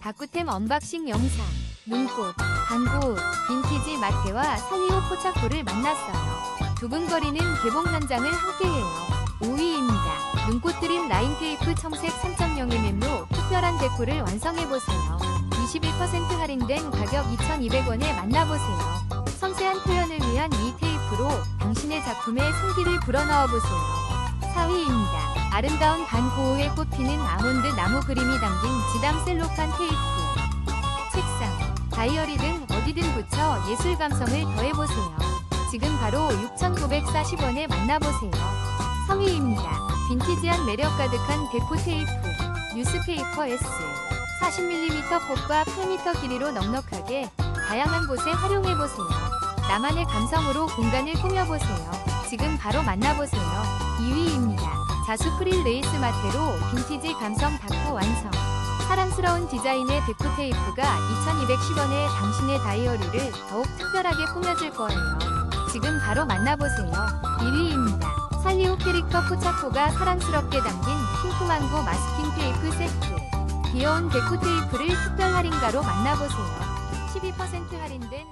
다꾸템 언박싱 영상, 눈꽃, 방구, 빈티지 마테와 살리오 포차코를 만났어요. 두근거리는 개봉 현장을 함께해요. 5위입니다. 눈꽃 드림 라인 테이프 청색 3.0mm로 특별한 데코를 완성해보세요. 21% 할인된 가격 2,200원에 만나보세요. 섬세한 표현을 위한 이 테이프로 당신의 작품에 생기를 불어넣어보세요. 4위입니다. 아름다운 반고우에 꼽히는 아몬드 나무 그림이 담긴 지담 셀로판 테이프. 책상, 다이어리 등 어디든 붙여 예술 감성을 더해보세요. 지금 바로 6,940원에 만나보세요. 3위입니다. 빈티지한 매력 가득한 데코 테이프. 뉴스페이퍼 S. 40mm 폭과 8m 길이로 넉넉하게 다양한 곳에 활용해보세요. 나만의 감성으로 공간을 꾸며보세요. 지금 바로 만나보세요. 2위입니다. 자수 프릴 레이스 마테로 빈티지 감성 닦고 완성. 사랑스러운 디자인의 데코 테이프가 2210원에 당신의 다이어리를 더욱 특별하게 꾸며줄 거예요. 지금 바로 만나보세요. 1위입니다. 살리오 캐릭터 포차코가 사랑스럽게 담긴 핑크망고 마스킹 테이프 세트. 귀여운 데코 테이프를 특별 할인가로 만나보세요. 12% 할인된